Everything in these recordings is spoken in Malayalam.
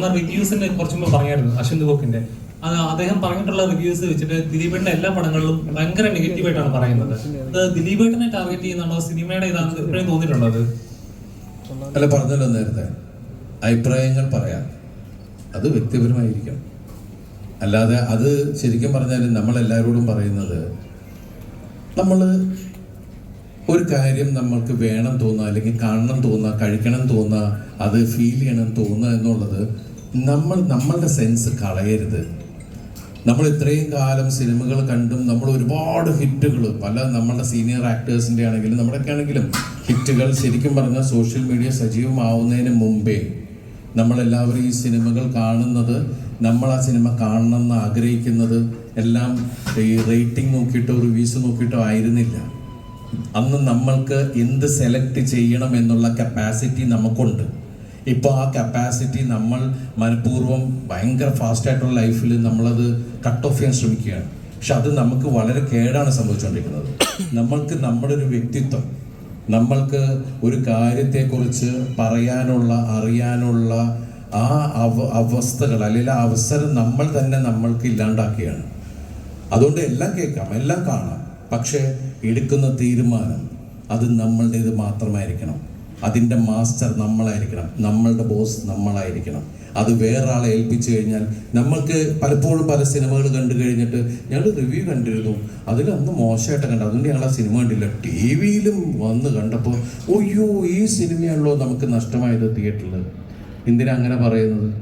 വന്ന റിവ്യൂസിനെ കുറച്ച് മുമ്പ് പറഞ്ഞായിരുന്നു അശ്വന്ത് ഗോക്കിന്റെ അത് അദ്ദേഹം പറഞ്ഞിട്ടുള്ള റിവ്യൂസ് വെച്ചിട്ട് ദിലീപേട്ടന്റെ എല്ലാ പടങ്ങളിലും ഭയങ്കര നെഗറ്റീവ് ആയിട്ടാണ് പറയുന്നത്. അത് ദിലീപേട്ടനെ ടാർഗറ്റ് ചെയ്യുന്നുണ്ടോ സിനിമയുടെ ഇതാണ് ഇപ്പോഴും തോന്നിയിട്ടുള്ളത് അല്ല പറഞ്ഞല്ലോ നേരത്തെ. അഭിപ്രായങ്ങൾ പറയാം. അത് വ്യക്തിപരമായിരിക്കണം അല്ലാതെ അത് ശരിക്കും പറഞ്ഞാൽ നമ്മൾ എല്ലാവരോടും പറയുന്നത് നമ്മൾ ഒരു കാര്യം നമ്മൾക്ക് വേണം തോന്നുക അല്ലെങ്കിൽ കാണണം തോന്നുക കഴിക്കണം തോന്നുക അത് ഫീൽ ചെയ്യണം തോന്നുക എന്നുള്ളത് നമ്മൾ നമ്മളുടെ സെൻസ് കളയരുത്. നമ്മൾ ഇത്രയും കാലം സിനിമകൾ കണ്ടും നമ്മൾ ഒരുപാട് ഹിറ്റുകൾ പല നമ്മളുടെ സീനിയർ ആക്ടേഴ്സിന്റെ ആണെങ്കിലും നമ്മുടെയൊക്കെ ആണെങ്കിലും ഹിറ്റുകൾ ശരിക്കും പറഞ്ഞാൽ സോഷ്യൽ മീഡിയ സജീവമാവുന്നതിന് മുമ്പേ നമ്മളെല്ലാവരും ഈ സിനിമകൾ കാണുന്നത് നമ്മൾ ആ സിനിമ കാണണം എന്ന് ആഗ്രഹിക്കുന്നത് എല്ലാം ഈ റേറ്റിംഗ് നോക്കിയിട്ടോ റിവ്യൂസ് നോക്കിയിട്ടോ ആയിരുന്നില്ല. അന്ന് നമ്മൾക്ക് എന്ത് സെലക്ട് ചെയ്യണം എന്നുള്ള കപ്പാസിറ്റി നമുക്കുണ്ട്. ഇപ്പോൾ ആ കപ്പാസിറ്റി നമ്മൾ മനഃപൂർവം ഭയങ്കര ഫാസ്റ്റായിട്ടുള്ള ലൈഫിൽ നമ്മളത് കട്ട് ഓഫ് ചെയ്യാൻ ശ്രമിക്കുകയാണ്. പക്ഷെ അത് നമുക്ക് വളരെ കേടാണ് സംഭവിച്ചുകൊണ്ടിരിക്കുന്നത് നമ്മൾക്ക് നമ്മുടെ ഒരു വ്യക്തിത്വം നമ്മൾക്ക് ഒരു കാര്യത്തെക്കുറിച്ച് പറയാനുള്ള അറിയാനുള്ള ആ അവ അവസ്ഥകൾ അല്ലെങ്കിൽ ആ അവസരം നമ്മൾ തന്നെ നമ്മൾക്ക് ഇല്ലാണ്ടാക്കുകയാണ്. അതുകൊണ്ട് എല്ലാം കേൾക്കാം എല്ലാം കാണാം. പക്ഷേ എടുക്കുന്ന തീരുമാനം അത് നമ്മളുടേത് മാത്രമായിരിക്കണം. അതിന്റെ മാസ്റ്റർ നമ്മളായിരിക്കണം. നമ്മളുടെ ബോസ് നമ്മളായിരിക്കണം. അത് വേറൊരാളെ ഏൽപ്പിച്ചു കഴിഞ്ഞാൽ നമ്മൾക്ക് പലപ്പോഴും പല സിനിമകൾ കണ്ടു കഴിഞ്ഞിട്ട് ഞങ്ങൾ റിവ്യൂ കണ്ടിരുന്നു. അതിൽ അന്ന് മോശമായിട്ട് കണ്ടു. അതുകൊണ്ട് ഞങ്ങൾ ആ സിനിമ കണ്ടില്ല. ടി വിയിലും വന്ന് കണ്ടപ്പോൾ ഒയ്യോ ഈ സിനിമയാണല്ലോ നമുക്ക് നഷ്ടമായത് തിയേറ്ററിൽ. എന്തിനാ അങ്ങനെ പറയുന്നത്?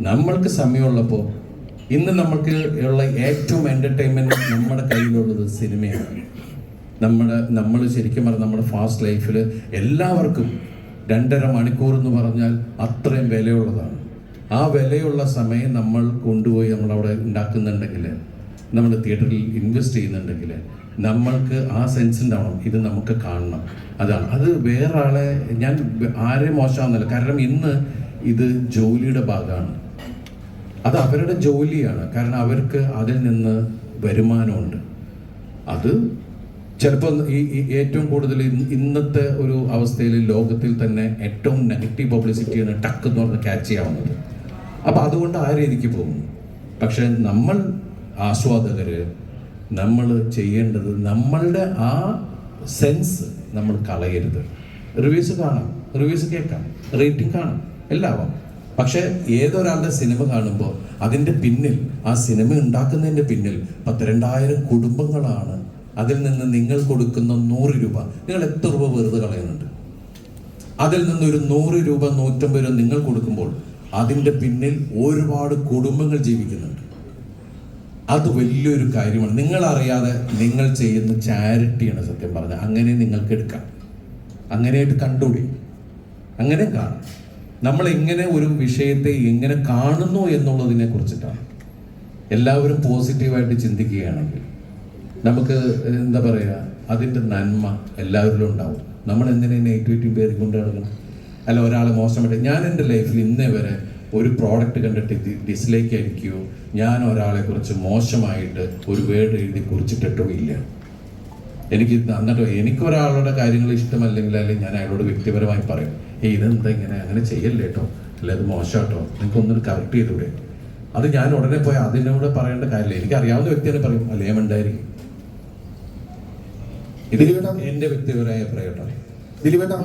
നമ്മൾക്ക് സമയമുള്ളപ്പോൾ ഇന്ന് നമുക്ക് ഉള്ള ഏറ്റവും എന്റർടൈൻമെന്റ് നമ്മുടെ കയ്യിലുള്ളത് സിനിമയാണ്. നമ്മുടെ നമ്മൾ ശരിക്കും പറഞ്ഞാൽ നമ്മുടെ ഫാസ്റ്റ് ലൈഫിൽ എല്ലാവർക്കും രണ്ടര മണിക്കൂർ എന്ന് പറഞ്ഞാൽ അത്രയും വിലയുള്ളതാണ്. ആ വിലയുള്ള സമയം നമ്മൾ കൊണ്ടുപോയി നമ്മളവിടെ ഉണ്ടാക്കുന്നുണ്ടെങ്കിൽ നമ്മൾ തിയേറ്ററിൽ ഇൻവെസ്റ്റ് ചെയ്യുന്നുണ്ടെങ്കിൽ നമ്മൾക്ക് ആ സെൻസ് ഉണ്ടാവണം ഇത് നമുക്ക് കാണണം. അതാണ്. അത് വേറെ ആളെ ഞാൻ ആരെയും മോശമാകുന്നില്ല കാരണം ഇന്ന് ഇത് ജോലിയുടെ ഭാഗമാണ്. അത് അവരുടെ ജോലിയാണ്. കാരണം അവർക്ക് അതിൽ നിന്ന് വരുമാനമുണ്ട്. അത് ചിലപ്പോൾ ഈ ഏറ്റവും കൂടുതൽ ഇന്നത്തെ ഒരു അവസ്ഥയിൽ ലോകത്തിൽ തന്നെ ഏറ്റവും നെഗറ്റീവ് പബ്ലിസിറ്റിയാണ് ടക്ക് എന്ന് പറഞ്ഞ് ക്യാച്ച് ചെയ്യാവുന്നത്. അപ്പം അതുകൊണ്ട് ആ രീതിക്ക് പോകും പക്ഷെ നമ്മൾ ആസ്വാദകർ നമ്മൾ ചെയ്യേണ്ടത് നമ്മളുടെ ആ സെൻസ് നമ്മൾ കളയരുത്. റിവ്യൂസ് കാണാം. റിവ്യൂസ് കേൾക്കാം. റേറ്റിംഗ് കാണാം. എല്ലാവാം പക്ഷെ ഏതൊരാളുടെ സിനിമ കാണുമ്പോൾ അതിന്റെ പിന്നിൽ ആ സിനിമ ഉണ്ടാക്കുന്നതിന്റെ പിന്നിൽ പത്ത് രണ്ടായിരം കുടുംബങ്ങളാണ്. അതിൽ നിന്ന് നിങ്ങൾ കൊടുക്കുന്ന നൂറ് രൂപ. നിങ്ങൾ എത്ര രൂപ വെറുതെ കളയുന്നുണ്ട്? അതിൽ നിന്ന് ഒരു നൂറ് രൂപ നൂറ്റമ്പത് രൂപ നിങ്ങൾ കൊടുക്കുമ്പോൾ അതിന്റെ പിന്നിൽ ഒരുപാട് കുടുംബങ്ങൾ ജീവിക്കുന്നുണ്ട്. അത് വലിയൊരു കാര്യമാണ്. നിങ്ങൾ അറിയാതെ നിങ്ങൾ ചെയ്യുന്ന ചാരിറ്റിയാണ് സത്യം പറഞ്ഞത് അങ്ങനെ നിങ്ങൾക്ക് എടുക്കാം. അങ്ങനെയായിട്ട് കണ്ടുകൂടി അങ്ങനെ കാണാം. നമ്മൾ എങ്ങനെ ഒരു വിഷയത്തെ എങ്ങനെ കാണുന്നു എന്നുള്ളതിനെ കുറിച്ചിട്ടാണ്. എല്ലാവരും പോസിറ്റീവായിട്ട് ചിന്തിക്കുകയാണെങ്കിൽ നമുക്ക് എന്താ പറയുക അതിന്റെ നന്മ എല്ലാവരിലും ഉണ്ടാവും. നമ്മൾ എന്തിനെ നെഗറ്റിവിറ്റി പേര് കൊണ്ട് നടക്കണം? അല്ല ഒരാൾ മോശമായിട്ട് ഞാൻ എന്റെ ലൈഫിൽ ഇന്നേ വരെ ഒരു പ്രോഡക്റ്റ് കണ്ടിട്ട് ഡിസ്ലൈക്ക് ആയിരിക്കുകയോ ഞാൻ ഒരാളെ കുറിച്ച് മോശമായിട്ട് ഒരു വേർഡ് എഴുതി കുറിച്ചിട്ടിട്ടോ ഇല്ല. എനിക്ക് എന്നിട്ട് എനിക്കൊരാളുടെ കാര്യങ്ങൾ ഇഷ്ടമല്ലെങ്കിൽ അല്ലെങ്കിൽ ഞാൻ അയാളോട് വ്യക്തിപരമായി പറയും ഏയ് ഇതെന്താ ഇങ്ങനെ? അങ്ങനെ ചെയ്യല്ലേ കേട്ടോ അല്ലെ ഇത് മോശമാട്ടോ നിങ്ങൾക്ക് ഒന്നും കറക്റ്റ് ചെയ്തൂടെ അത് ഞാൻ ഉടനെ പോയി അതിനോട് പറയേണ്ട കാര്യമില്ല. എനിക്ക് അറിയാവുന്ന വ്യക്തിയാണ് പറയും അല്ലേ ഉണ്ടായിരിക്കും ഇത് എന്റെ വ്യക്തിപരമായ അഭിപ്രായം കേട്ടോ.